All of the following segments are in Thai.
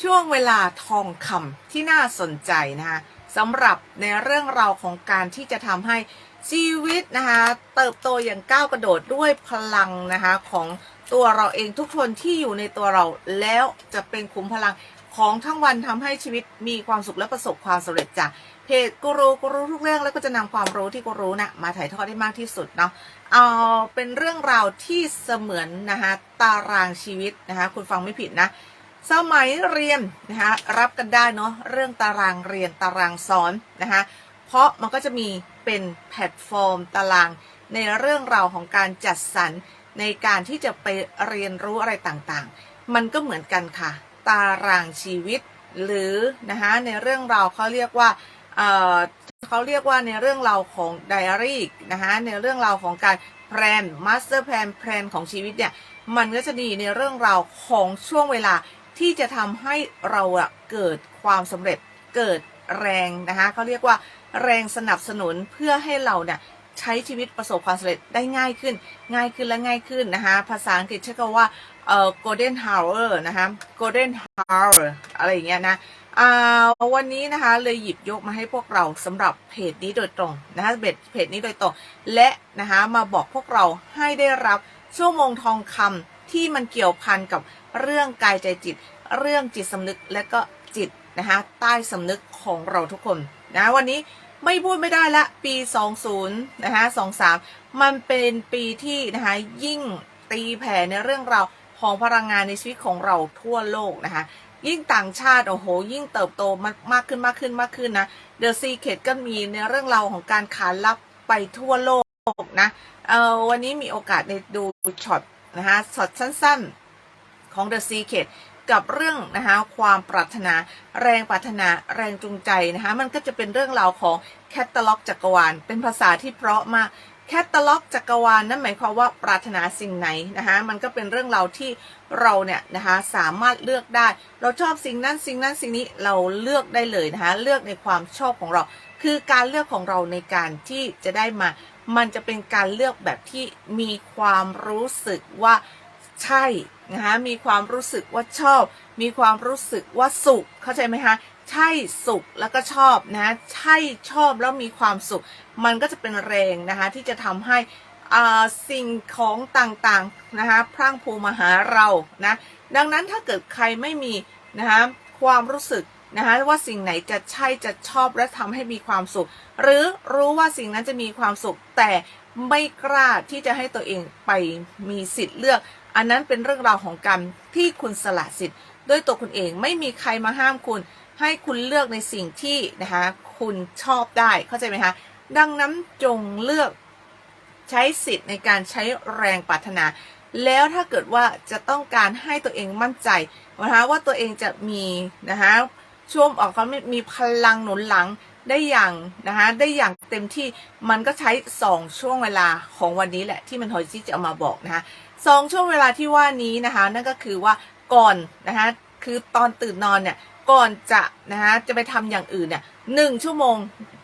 ช่วงเวลาทองคำที่น่าสนใจนะคะสำหรับในเรื่องราวของการที่จะทำให้ชีวิตนะคะเติบโตอย่างก้าวกระโดดด้วยพลังนะคะของตัวเราเองทุกคนที่อยู่ในตัวเราแล้วจะเป็นขุมพลังของทั้งวันทำให้ชีวิตมีความสุขและประสบความสำเร็จจากเพจกูรูกูรู้ทุกเรื่องแล้วก็จะนำความรู้ที่กูรู้นะมาถ่ายทอดได้มากที่สุดเนาะเอาเป็นเรื่องราวที่เสมือนนะคะตารางชีวิตนะคะคุณฟังไม่ผิดนะ สมัยเรียนนะคะรับกันได้เนาะเรื่องตารางเรียนตารางสอนนะคะเพราะมันก็จะมีเป็นแพลตฟอร์มตารางในเรื่องราวของการจัดสรรในการที่จะไปเรียนรู้อะไรต่างๆ มันก็เหมือนกันค่ะ ตารางชีวิต หรือนะคะในเรื่องราวเขาเรียกว่าเเขาเรียกว่าในเรื่องราวของไดอารี่นะคะในเรื่องราวของการแพลนมาสเตอร์แพลนแพลนของชีวิตเนี่ยมันก็จะดีในเรื่องราวของช่วงเวลา ที่จะทำให้เราเกิดความสำเร็จเกิดแรงนะคะเขาเรียกว่าแรงสนับสนุนเพื่อให้เราเนี่ยใช้ชีวิตประสบความสำเร็จได้ง่ายขึ้น ง่ายขึ้นและง่ายขึ้นนะคะภาษาอังกฤษใช้คำว่าเอ่อ golden hour นะคะ golden hour อะไรอย่างเงี้ยนะอ่าวันนี้นะคะเลยหยิบยกมาให้พวกเราสำหรับเพจนี้โดยตรงนะคะเพจเพจนี้โดยตรง และนะคะมาบอกพวกเราให้ได้รับชั่วโมงทองคำที่มันเกี่ยวพันกับเรื่องกายใจจิต เรื่องจิตสำนึกและก็จิตนะคะใต้สำนึกของเราทุกคนนะวันนี้ไม่พูดไม่ได้ละปี 20 นะคะ23 มันเป็นปีที่นะคะยิ่งตีแผ่ในเรื่องราวของพลังงานในชีวิตของเราทั่วโลกนะคะยิ่งต่างชาติโอ้โห ยิ่งเติบโตมากมากขึ้นมากขึ้นมากขึ้นนะ The Secret ก็มีในเรื่องราวของการขานรับไปทั่วโลกนะเออวันนี้มีโอกาสในดูช็อตนะคะช็อตสั้น ๆ ของ The Secret กับเรื่องนะคะความปรารถนา แรงปรารถนาแรงจูงใจนะคะมันก็จะเป็นเรื่องราวของแคตตาล็อกจักรวาล เป็นภาษาที่เพราะมากแคตตาล็อกจักรวาลนั่นหมายความว่าปรารถนาสิ่งไหนนะคะมันก็เป็นเรื่องราวที่เราเนี่ยนะคะสามารถเลือกได้ เราชอบสิ่งนั้นสิ่งนั้นสิ่งนี้เราเลือกได้เลยนะคะเลือกในความชอบของเรา คือการเลือกของเราในการที่จะได้มา มันจะเป็นการเลือกแบบที่มีความรู้สึกว่าใช่ นะคะมีความรู้สึกว่าชอบ มีความรู้สึกว่าสุข เข้าใจไหมคะใช่สุขแล้วก็ชอบนะใช่ชอบแล้วมีความสุข มันก็จะเป็นแรงนะคะที่จะทำให้สิ่งของต่างๆนะคะพรั่งพูมาหาเรานะดังนั้นถ้าเกิดใครไม่มีนะคะความรู้สึกนะคะว่าสิ่งไหนจะใช่จะชอบและทำให้มีความสุข หรือรู้ว่าสิ่งนั้นจะมีความสุขแต่ไม่กล้าที่จะให้ตัวเองไปมีสิทธิ์เลือก อันนั้นเป็นเรื่องราวของการที่คุณสละสิทธิ์ด้วยตัวคุณเองไม่มีใครมาห้ามคุณ ให้คุณเลือกในสิ่งที่นะคะคุณชอบได้เข้าใจไหมคะดังนั้นจงเลือกใช้สิทธิ์ในการใช้แรงปรารถนา แล้วถ้าเกิดว่าจะต้องการให้ตัวเองมั่นใจนะคะว่าตัวเองจะมีนะคะช่วงออกเขามีพลังหนุนหลัง ได้อย่างนะคะได้อย่างเต็มที่มันก็ใช้สองช่วงเวลาของวันนี้แหละที่มันทอยที่จะเอามาบอกนะคะสองช่วงเวลาที่ว่านี้นะคะนั่นก็คือว่าก่อนนะคะคือตอนตื่นนอนเนี่ยก่อนจะนะคะจะไปทำอย่างอื่นเนี่ยหนึ่งชั่วโมง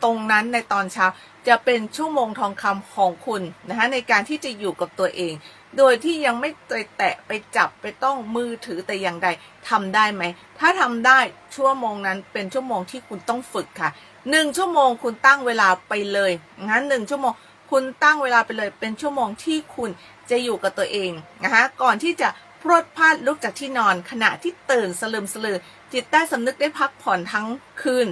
ตรงนั้นในตอนเช้า จะเป็นชั่วโมงทองคำของคุณนะคะในการที่จะอยู่กับตัวเอง โดยที่ยังไม่ไปแตะไปจับไปต้องมือถือแต่อย่างใดทำได้ไหม ถ้าทำได้ชั่วโมงนั้นเป็นชั่วโมงที่คุณต้องฝึกค่ะ หนึ่งชั่วโมงคุณตั้งเวลาไปเลยงั้นหนึ่งชั่วโมงคุณตั้งเวลาไปเลย เป็นชั่วโมงที่คุณจะอยู่กับตัวเองนะคะก่อนที่จะพรวดพลาดลุกจากที่นอน ขณะที่ตื่นสลืมสลือ จิตใต้สำนึกได้พักผ่อนทั้งคืน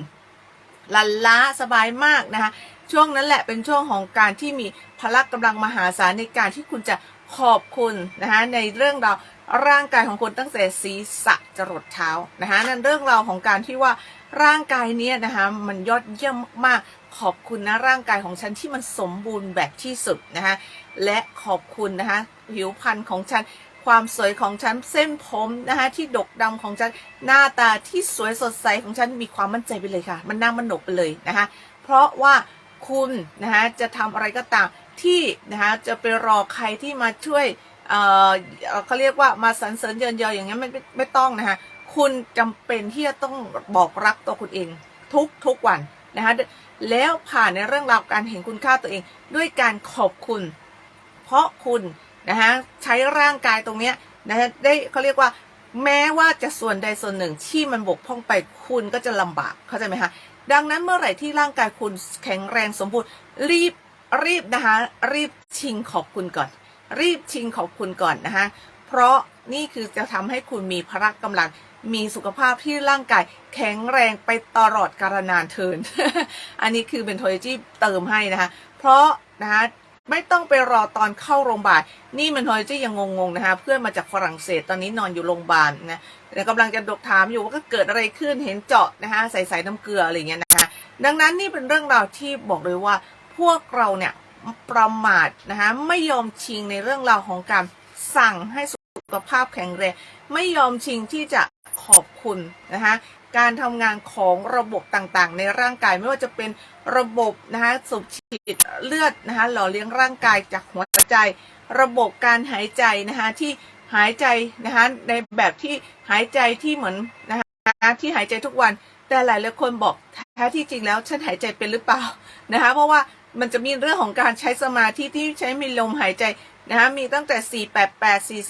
ลันล้าสบายมากนะคะช่วงนั้นแหละเป็นช่วงของการที่มีพละกำลังมหาศาลในการที่คุณจะขอบคุณนะคะในเรื่องราวร่างกายของคุณตั้งแต่ศีรษะจรดเท้านะคะนั่นเรื่องราวของการที่ว่า ร่างกายเนี้ยนะคะมันยอดเยี่ยมมากๆ ขอบคุณนะร่างกายของฉันที่มันสมบูรณ์แบบที่สุดนะคะและขอบคุณนะคะผิวพรรณของฉันความสวยของฉันเส้นผมนะคะที่ดกดำของฉันหน้าตาที่สวยสดใสของฉันมีความมั่นใจไปเลยค่ะ มันน่ามันหนกไปเลยนะคะเพราะว่าคุณนะคะจะทำอะไรก็ตามที่นะคะจะไปรอใครที่มาช่วยเออเขาเรียกว่ามาสรรเสริญเยินยออย่างเงี้ยไม่ไม่ต้องนะคะ คุณจำเป็นที่จะต้องบอกรักตัวคุณเองทุกทุกวันนะคะแล้วผ่านในเรื่องราวการเห็นคุณค่าตัวเอง ด้วยการขอบคุณ เพราะคุณนะคะใช้ร่างกายตรงเนี้ยนะคะได้เขาเรียกว่า แม้ว่าจะส่วนใดส่วนหนึ่งที่มันบกพร่องไปคุณก็จะลำบากเข้าใจไหมคะดังนั้นเมื่อไหร่ที่ร่างกายคุณแข็งแรงสมบูรณ์ รีบรีบนะคะรีบชิงขอบคุณก่อน รีบชิงขอบคุณก่อนนะคะเพราะนี่คือจะทำให้คุณมีพละกำลัง มีสุขภาพที่ร่างกายแข็งแรงไปตลอดกาลนานเทิน อันนี้คือเป็นโทยที่เติมให้นะคะ เพราะนะคะไม่ต้องไปรอตอนเข้าโรงพยาบาล นี่มันโทยที่ยังงงๆนะคะ เพื่อนมาจากฝรั่งเศสตอนนี้นอนอยู่โรงพยาบาลนะแต่กำลังจะดกถามอยู่ว่าก็เกิดอะไรขึ้นเห็นเจาะนะคะใส่ใส่น้ำเกลืออะไรเงี้ยนะคะ ดังนั้นนี่เป็นเรื่องราวที่บอกเลยว่าพวกเราเนี่ยประมาทนะคะไม่ยอมชิงในเรื่องราวของการสั่งให้สุขภาพแข็งแรง ไม่ยอมชิงที่จะ ขอบคุณนะคะการทำงานของระบบต่างๆ ในร่างกายไม่ว่าจะเป็นระบบนะคะสูบฉีดเลือดนะคะหล่อเลี้ยงร่างกายจากหัวใจ ระบบการหายใจนะคะที่หายใจนะคะในแบบที่หายใจที่เหมือนนะคะที่หายใจทุกวัน แต่หลายหลายคนบอกแท้ที่จริงแล้วฉันหายใจเป็นหรือเปล่านะคะเพราะว่ามันจะมีเรื่องของการใช้สมาธิที่ใช้มีลมหายใจ นะคะมีตั้งแต่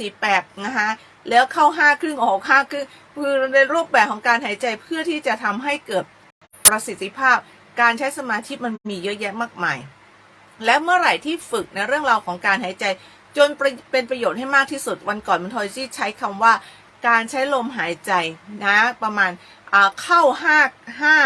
488 448 นะคะแล้วเข้า 5 ครึ่งออก 5 ครึ่งคือในรูปแบบของการหายใจเพื่อที่จะทำให้เกิดประสิทธิภาพ การใช้สมาธิมันมีเยอะแยะมากมาย และเมื่อไหร่ที่ฝึกในเรื่องราวของการหายใจ จนเป็นประโยชน์ให้มากที่สุดวันก่อนมันทอยซี่ใช้คำว่า การใช้ลมหายใจนะประมาณเข้าห้า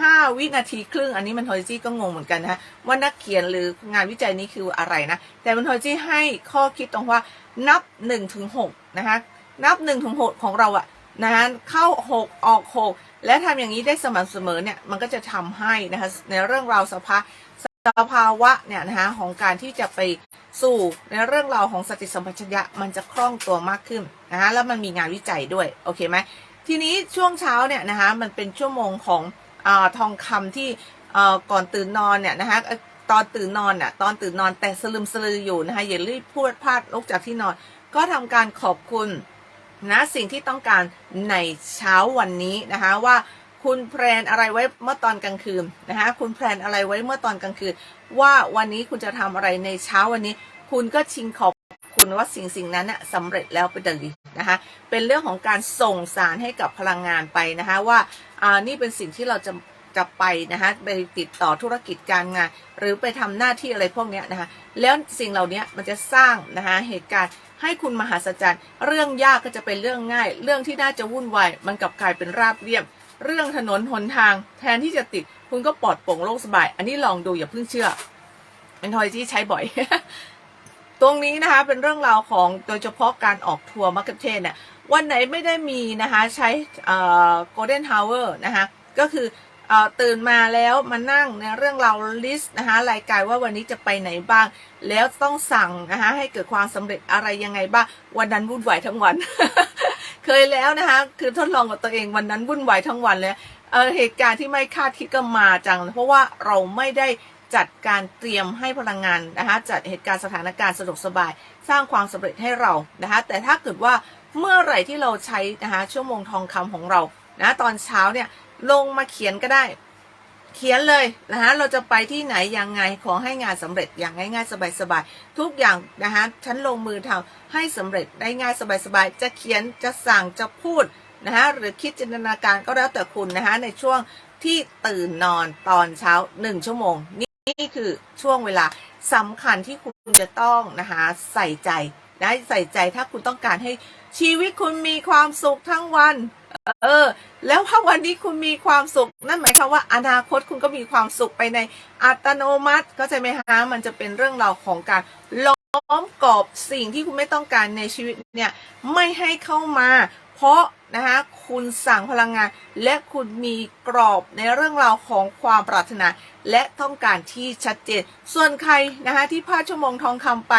ห้าวินาทีครึ่ง อันนี้มันทอยจี้ก็งงเหมือนกันนะว่านักเขียนหรืองานวิจัยนี้คืออะไรนะ แต่มันทอยจี้ให้ข้อคิดตรงว่านับ1นถึงหนะคะนับ1นถึงหของเราอะนะฮะเข้า 6 ออก 6 และทำอย่างนี้ได้สม่ำเสมอเนี่ยมันก็จะทำให้นะคะในเรื่องราวสภาสภาวะเนี่ยนะคะของการที่จะไปสู่ในเรื่องราวของสติสัมปชัญญะมันจะคล่องตัวมากขึ้นนะคะแล้วมันมีงานวิจัยด้วยโอเคไหมทีนี้ช่วงเช้าเนี่ยนะคะมันเป็นชั่วโมงของ ทองคำที่ก่อนตื่นนอนเนี่ยนะคะตอนตื่นนอนน่ะตอนตื่นนอนแต่สลืมสลืออยู่นะคะอย่ารีบพูดพลาดลุกจากที่นอน ก็ทำการขอบคุณนะสิ่งที่ต้องการในเช้าวันนี้นะคะว่าคุณแพลนอะไรไว้เมื่อตอนกลางคืนนะคะคุณแพลนอะไรไว้เมื่อตอนกลางคืน ว่าวันนี้คุณจะทำอะไรในเช้าวันนี้ คุณก็ชิงขอบ คุณว่าสิ่งสิ่งนั้นน่ะสำเร็จแล้วไปดีนะคะเป็นเรื่องของการส่งสารให้กับพลังงานไปนะคะว่าอ่านี่เป็นสิ่งที่เราจะจะไปนะคะไปติดต่อธุรกิจการงาน หรือไปทำหน้าที่อะไรพวกนี้นะคะแล้วสิ่งเหล่านี้มันจะสร้างนะคะเหตุการณ์ให้คุณมหาศจรรย์ เรื่องยากก็จะเป็นเรื่องง่าย เรื่องที่น่าจะวุ่นวายมันกลับกลายเป็นราบเรียบ เรื่องถนนหนทาง แทนที่จะติดคุณก็ปลอดโปร่งโล่งสบาย อันนี้ลองดูอย่าเพิ่งเชื่อเป็นทอยที่ใช้บ่อย ตรงนี้นะคะเป็นเรื่องราวของโดยเฉพาะการออกทัวร์มาร์เก็ตเทนเนี่ยวันไหนไม่ได้มีนะคะใช้โกลเด้นทาวเวอร์นะคะก็คือตื่นมาแล้วมานั่งในเรื่องราวลิสต์นะคะรายการว่าวันนี้จะไปไหนบ้าง แล้วต้องสั่งนะคะให้เกิดความสำเร็จอะไรยังไงบ้าง วันนั้นวุ่นวายทั้งวัน เคยแล้วนะคะคือทดลองกับตัวเองวันนั้นวุ่นวายทั้งวันเลยเเหตุการณ์ที่ไม่คาดคิดก็มาจัง เพราะว่าเราไม่ได้ จัดการเตรียมให้พลังงานนะคะจัดเหตุการณ์สถานการณ์สะดวกสบาย สร้างความสำเร็จให้เรานะคะแต่ถ้าเกิดว่าเมื่อไหร่ที่เราใช้นะคะชั่วโมงทองคำของเรานะตอนเช้าเนี่ยลงมาเขียนก็ได้ เขียนเลยนะคะเราจะไปที่ไหนยังไงขอให้งานสำเร็จอย่างง่ายๆสบายๆทุกอย่างนะคะฉันลงมือทำให้สำเร็จได้ง่ายสบายๆจะเขียนจะสั่งจะพูดนะคะหรือคิดจินตนาการก็แล้วแต่คุณนะคะในช่วงที่ตื่นนอนตอนเช้าหนึ่งชั่วโมง นี่คือช่วงเวลาสำคัญที่คุณจะต้องนะคะใส่ใจนะใส่ใจถ้าคุณต้องการให้ชีวิตคุณมีความสุขทั้งวัน เออ แล้วถ้าวันนี้คุณมีความสุข นั่นหมายความว่าอนาคตคุณก็มีความสุขไปในอัตโนมัติก็ใช่ไหมคะมันจะเป็นเรื่องราวของการล้อมกรอบสิ่งที่คุณไม่ต้องการในชีวิตเนี่ยไม่ให้เข้ามา เพราะนะคะคุณสั่งพลังงาน และคุณมีกรอบในเรื่องราวของความปรารถนา และต้องการที่ชัดเจน ส่วนใครนะคะที่พลาดชั่วโมงทองคำไป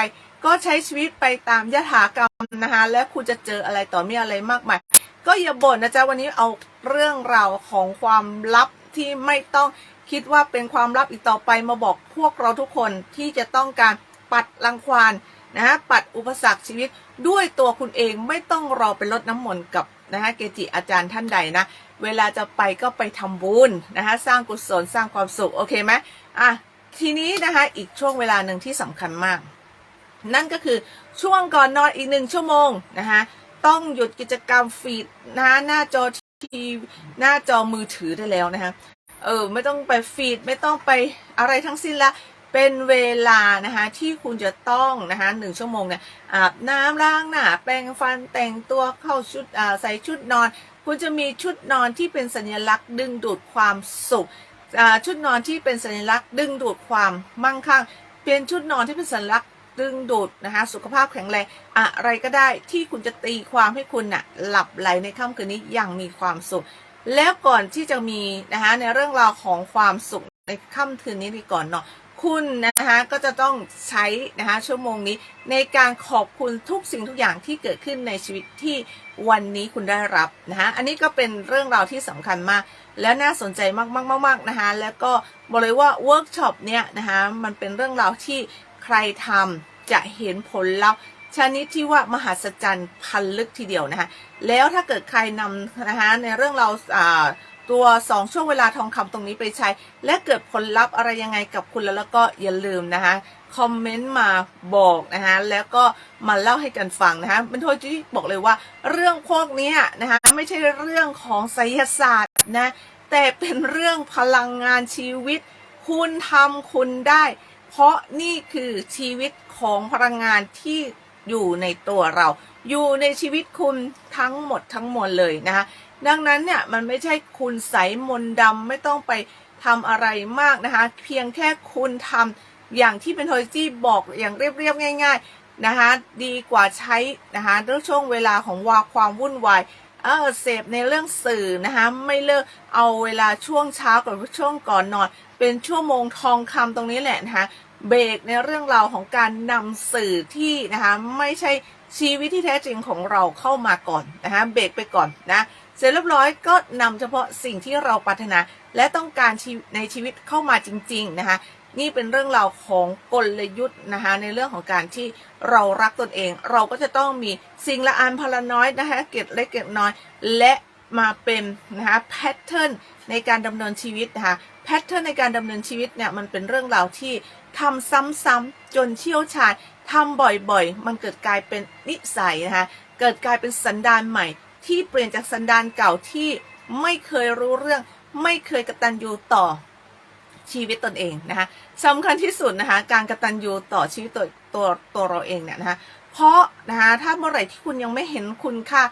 ก็ใช้ชีวิตไปตามยถากรรมนะคะและคุณจะเจออะไรต่อมีอะไรมากมาย ก็อย่าบ่นนะจ๊ะวันนี้เอาเรื่องราวของความลับที่ไม่ต้องคิดว่าเป็นความลับอีกต่อไปมาบอกพวกเราทุกคนที่จะต้องการปัดรังควานนะฮะปัดอุปสรรคชีวิตด้วยตัวคุณเองไม่ต้องรอไปลดน้ำมนต์กับ นะฮะเกจิอาจารย์ท่านใดนะ เวลาจะไปก็ไปทำบุญนะฮะสร้างกุศลสร้างความสุขโอเคไหมอะทีนี้นะคะอีกช่วงเวลาหนึ่งที่สำคัญมาก นั่นก็คือช่วงก่อนนอนอีกหนึ่งชั่วโมงนะคะต้องหยุดกิจกรรมฟีดนะหน้าจอทีหน้าจอมือถือได้แล้วนะคะเออไม่ต้องไปฟีดไม่ต้องไปอะไรทั้งสิ้นละ เป็นเวลานะคะที่คุณจะต้องนะคะหนึ่งชั่วโมงเนี่ยอาบน้ำล้างหน้าแปรงฟันแต่งตัวเข้าชุดใส่ชุดนอน คุณจะมีชุดนอนที่เป็นสัญลักษณ์ดึงดูดความสุขชุดนอนที่เป็นสัญลักษณ์ดึงดูดความมั่งคั่งเป็นชุดนอนที่เป็นสัญลักษณ์ดึงดูดนะคะสุขภาพแข็งแรงอะไรก็ได้ที่คุณจะตีความให้คุณน่ะหลับไหลในค่ำคืนนี้อย่างมีความสุข แล้วก่อนที่จะมีนะคะในเรื่องราวของความสุขในค่ำคืนนี้ดีก่อนเนาะ คุณนะคะก็จะต้องใช้นะคะชั่วโมงนี้ในการขอบคุณทุกสิ่งทุกอย่างที่เกิดขึ้นในชีวิตที่วันนี้คุณได้รับนะคะอันนี้ก็เป็นเรื่องราวที่สำคัญมาก และน่าสนใจมากๆๆนะคะแล้วก็บอกเลยว่าเวิร์กช็อปเนี่ยนะคะมันเป็นเรื่องราวที่ใครทำจะเห็นผลลัพธ์ชนิดที่ว่ามหัศจรรย์พันลึกทีเดียวนะคะแล้วถ้าเกิดใครนำนะคะในเรื่องราวอ่า ตัว 2 ช่วงเวลาทองคำตรงนี้ไปใช้ และเกิดผลลัพธ์อะไรยังไงกับคุณแล้วแล้วก็อย่าลืมนะคะคอมเมนต์มาบอกนะคะแล้วก็มาเล่าให้กันฟังนะคะเป็นโทษที่บอกเลยว่าเรื่องพวกนี้นะคะไม่ใช่เรื่องของไสยศาสตร์นะแต่เป็นเรื่องพลังงานชีวิต คุณทำคุณได้ เพราะนี่คือชีวิตของพลังงานที่อยู่ในตัวเรา อยู่ในชีวิตคุณทั้งหมดทั้งมวลเลยนะคะดังนั้นเนี่ยมันไม่ใช่คุณใสมนดำไม่ต้องไปทำอะไรมากนะคะ เพียงแค่คุณทำอย่างที่เป็นโทจิจี้บอกอย่างเรียบๆง่าย ๆนะคะ ดีกว่าใช้นะคะเรื่องช่วงเวลาของวาความวุ่นวายเออเสพในเรื่องสื่อนะคะไม่เลิกเอาเวลาช่วงเช้ากับช่วงก่อนนอน เป็นชั่วโมงทองคำตรงนี้แหละนะคะเบรกในเรื่องราวของการนำสื่อที่นะคะไม่ใช่ชีวิตที่แท้จริงของเราเข้ามาก่อนนะคะเบรกไปก่อนนะ เสร็จเรียบร้อยก็นำเฉพาะสิ่งที่เราปรารถนาและต้องการในชีวิตเข้ามาจริง ๆ นะคะ นี่เป็นเรื่องราวของกลยุทธ์นะคะในเรื่องของการที่เรารักตนเอง เราก็จะต้องมีสิ่งละอันพลน้อยนะคะเก็บเล็กเก็บน้อย และมาเป็นนะคะแพทเทิร์นในการดำเนินชีวิตนะคะแพทเทิร์นในการดำเนินชีวิตเนี่ยมันเป็นเรื่องราวที่ทำซ้ำๆจนเชี่ยวชาญทำบ่อยๆ มันเกิดกลายเป็นนิสัยนะคะเกิดกลายเป็นสันดานใหม่ ที่เปลี่ยนจากสันดานเก่าที่ไม่เคยรู้เรื่อง ไม่เคยกตัญญูต่อชีวิตตนเองนะคะสำคัญที่สุดนะคะการกตัญญูต่อชีวิตตัวตัวตัวเราเองเนี่ยนะคะเพราะนะคะถ้าเมื่อไหร่ที่คุณยังไม่เห็นคุณค่า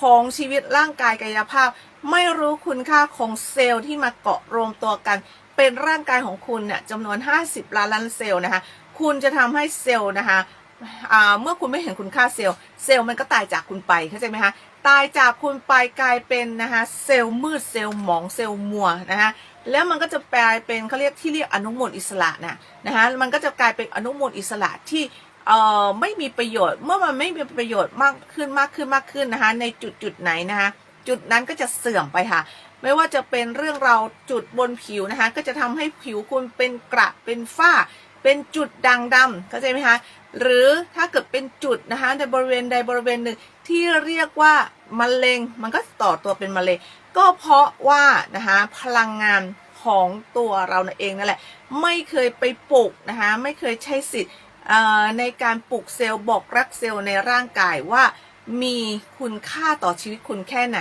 ของชีวิตร่างกายกายภาพ ไม่รู้คุณค่าของเซลล์ที่มาเกาะรวมตัวกัน เป็นร่างกายของคุณเนี่ยจำนวน 50 ล้านล้านเซลล์นะคะคุณจะทำให้เซลล์นะคะ เมื่อคุณไม่เห็นคุณค่าเซลล์เซลล์มันก็ตายจากคุณไปเข้าใจไหมคะตายจากคุณไปกลายเป็นนะคะเซลล์มืดเซลล์หมองเซลล์มัวนะคะแล้วมันก็จะกลายเป็นเขาเรียกที่เรียกอนุมูลอิสระนะนะคะมันก็จะกลายเป็นอนุมูลอิสระที่เอ่อไม่มีประโยชน์เมื่อมันไม่มีประโยชน์มากขึ้นมากขึ้นมากขึ้นนะคะในจุดจุดไหนนะคะจุดนั้นก็จะเสื่อมไปค่ะ ไม่ว่าจะเป็นเรื่องเราจุดบนผิวนะคะก็จะทำให้ผิวคุณเป็นกระเป็นฝ้า เป็นจุดด่างดำเข้าใจไหมคะหรือถ้าเกิดเป็นจุดนะคะในบริเวณใดบริเวณหนึ่งที่เรียกว่ามะเร็งมันก็ต่อตัวเป็นมะเร็งก็เพราะว่านะคะพลังงานของตัวเราเองนั่นแหละ ไม่เคยไปปลุกนะคะไม่เคยใช้สิทธิ์ในการปลุกเซลล์บอกรักเซลล์ในร่างกายว่ามีคุณค่าต่อชีวิตคุณแค่ไหน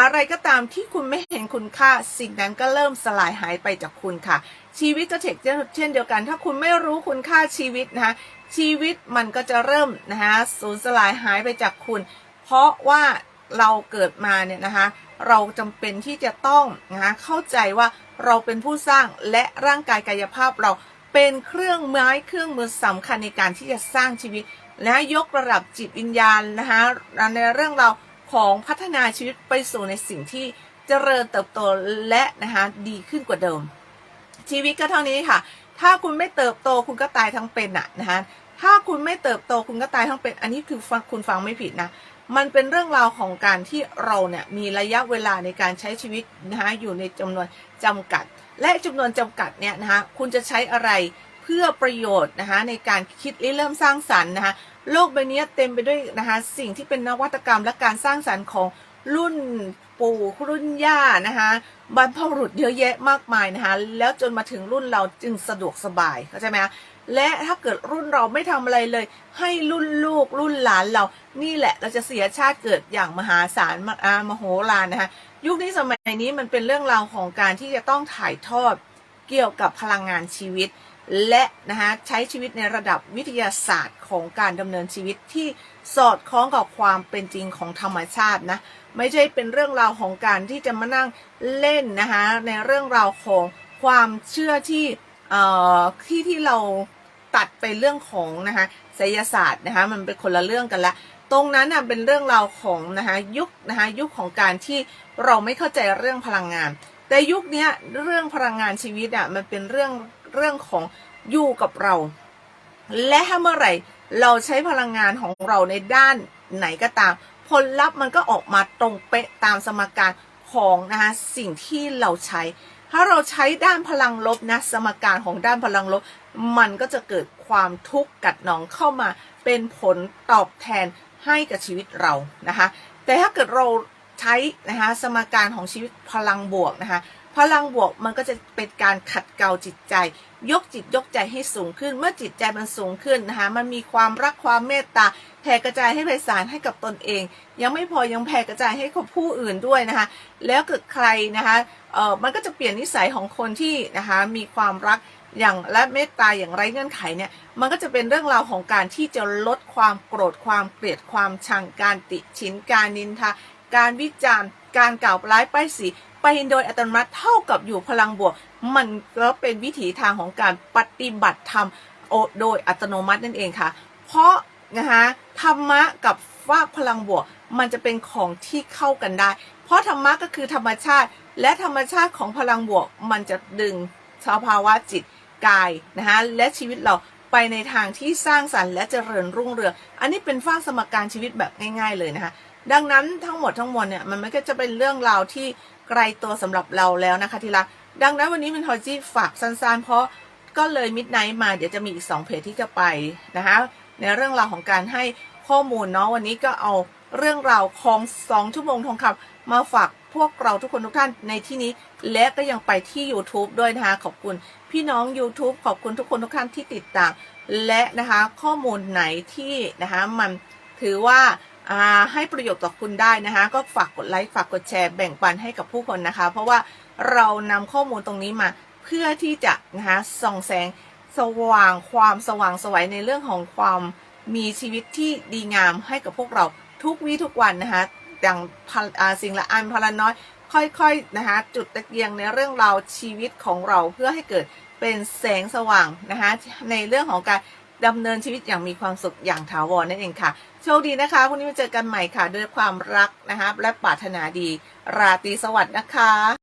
อะไรก็ตามที่คุณไม่เห็นคุณค่า สิ่งนั้นก็เริ่มสลายหายไปจากคุณค่ะ ชีวิตก็เช่นเดียวกัน ถ้าคุณไม่รู้คุณค่าชีวิตนะคะชีวิตมันก็จะเริ่มนะคะสูญสลายหายไปจากคุณ เพราะว่าเราเกิดมาเนี่ยนะคะเราจำเป็นที่จะต้องนะคะเข้าใจว่าเราเป็นผู้สร้างและร่างกายกายภาพเราเป็นเครื่องไม้เครื่องมือสำคัญในการที่จะสร้างชีวิต และยกระดับจิตวิญญาณนะคะในเรื่องเรา ของพัฒนาชีวิตไปสู่ในสิ่งที่เจริญเติบโตและนะคะดีขึ้นกว่าเดิม ชีวิตก็เท่านี้ค่ะ ถ้าคุณไม่เติบโตคุณก็ตายทั้งเป็นอะนะคะถ้าคุณไม่เติบโตคุณก็ตายทั้งเป็น อันนี้คือคุณฟังไม่ผิดนะมันเป็นเรื่องราวของการที่เราเนี่ยมีระยะเวลาในการใช้ชีวิตนะคะอยู่ในจำนวนจำกัด และจำนวนจำกัดเนี่ยนะคะคุณจะใช้อะไร พื่อประโยชน์นะคะในการคิดริเริ่มสร้างสรรค์นะคะโลกใบนี้เต็มไปด้วยนะคะสิ่งที่เป็นนวัตกรรมและการสร้างสรรค์ของรุ่นปู่รุ่นย่านะคะบรรพบุรุษเยอะแยะมากมายนะคะแล้วจนมาถึงรุ่นเราจึงสะดวกสบายเข้าใจไหมคะและถ้าเกิดรุ่นเราไม่ทำอะไรเลย ให้รุ่นลูกรุ่นหลานเรา นี่แหละเราจะเสียชาติเกิดอย่างมหาศาลมอ่ามโหฬารนะคะยุคนี้สมัยนี้มันเป็นเรื่องราวของการที่จะต้องถ่ายทอดเกี่ยวกับพลังงานชีวิต และนะคะใช้ชีวิตในระดับวิทยาศาสตร์ของการดำเนินชีวิตที่สอดคล้องกับความเป็นจริงของธรรมชาตินะไม่ใช่เป็นเรื่องราวของการที่จะมานั่งเล่นนะคะในเรื่องราวของความเชื่อที่เอ่อที่ที่เราตัดไปเรื่องของนะคะไสยศาสตร์นะคะมันเป็นคนละเรื่องกันละตรงนั้นน่ะเป็นเรื่องราวของนะคะยุคนะคะยุคของการที่เราไม่เข้าใจเรื่องพลังงาน แต่ยุคนี้เรื่องพลังงานชีวิตอะมันเป็นเรื่อง เรื่องของอยู่กับเรา และถ้าเมื่อไหร่เราใช้พลังงานของเราในด้านไหนก็ตาม ผลลัพธ์มันก็ออกมาตรงเป๊ะตามสมการของนะคะสิ่งที่เราใช้ ถ้าเราใช้ด้านพลังลบนะสมการของด้านพลังลบ มันก็จะเกิดความทุกข์กัดหนองเข้ามาเป็นผลตอบแทนให้กับชีวิตเรานะคะ แต่ถ้าเกิดเราใช้นะคะสมการของชีวิตพลังบวกนะคะ พลังบวกมันก็จะเป็นการขัดเกลาจิตใจ ยกจิตยกใจให้สูงขึ้น เมื่อจิตใจมันสูงขึ้นนะคะมันมีความรักความเมตตาแผ่กระจายให้ไพศาลให้กับตนเอง ยังไม่พอยังแผ่กระจายให้กับผู้อื่นด้วยนะคะ แล้วเกิดใครนะคะเออมันก็จะเปลี่ยนนิสัยของคนที่นะคะมีความรักอย่างและเมตตาอย่างไร้เงื่อนไขเนี่ยมันก็จะเป็นเรื่องราวของการที่จะลดความโกรธความเกลียดความชังการติชินการนินทาการวิจารณ์ การกล่าวร้ายป้ายสี ไปโดยอัตโนมัติเท่ากับอยู่พลังบวก มันก็เป็นวิถีทางของการปฏิบัติธรรมโอโดยอัตโนมัตินั่นเองค่ะ เพราะนะคะธรรมะกับฝาพลังบวกมันจะเป็นของที่เข้ากันได้ เพราะธรรมะก็คือธรรมชาติ และธรรมชาติของพลังบวก มันจะดึงสภาวะจิตกายนะคะและชีวิตเราไปในทางที่สร้างสรรค์และเจริญรุ่งเรือง อันนี้เป็นฝ้ากสมการชีวิตแบบง่าย ๆ เลยนะคะ ดังนั้นทั้งหมดทั้งมวลเนี่ยมันไม่ก็จะเป็นเรื่องราวที่ ไกลตัวสำหรับเราแล้วนะคะทีละดังนั้นวันนี้มินทอจีฝากสั้นๆ เพราะก็เลยมิดไนท์มาเดี๋ยวจะมีอีก 2 เพจที่จะไปนะคะในเรื่องราวของการให้ข้อมูลเนาะวันนี้ก็เอาเรื่องราวของ2ชั่วโมงทองคำมาฝากพวกเราทุกคนทุกท่านในที่นี้ และก็ยังไปที่ YouTube ด้วยนะคะขอบคุณพี่น้อง YouTube ขอบคุณทุกคนทุกท่านที่ติดตาม และนะคะข้อมูลไหนที่นะคะมันถือว่า ให้ประโยชน์ต่อคุณได้นะคะ ก็ฝากกดไลค์ฝากกดแชร์แบ่งปันให้กับผู้คนนะคะ เพราะว่าเรานำข้อมูลตรงนี้มาเพื่อที่จะนะคะส่องแสงสว่างความสว่างสวัยในเรื่องของความมีชีวิตที่ดีงามให้กับพวกเราทุกวี่ทุกวันนะคะอย่างสิ่งละอันพละน้อย ค่อยๆนะคะจุดตะเกียงในเรื่องราวชีวิตของเราเพื่อให้เกิดเป็นแสงสว่างนะคะในเรื่องของการดำเนินชีวิตอย่างมีความสุขอย่างถาวรนั่นเองค่ะ ชคดีนะคะพรุ่งนี้มาเจอกันใหม่ค่ะ ด้วยความรักนะคะและปรารถนาดี ราตรีสวัสดิ์นะคะ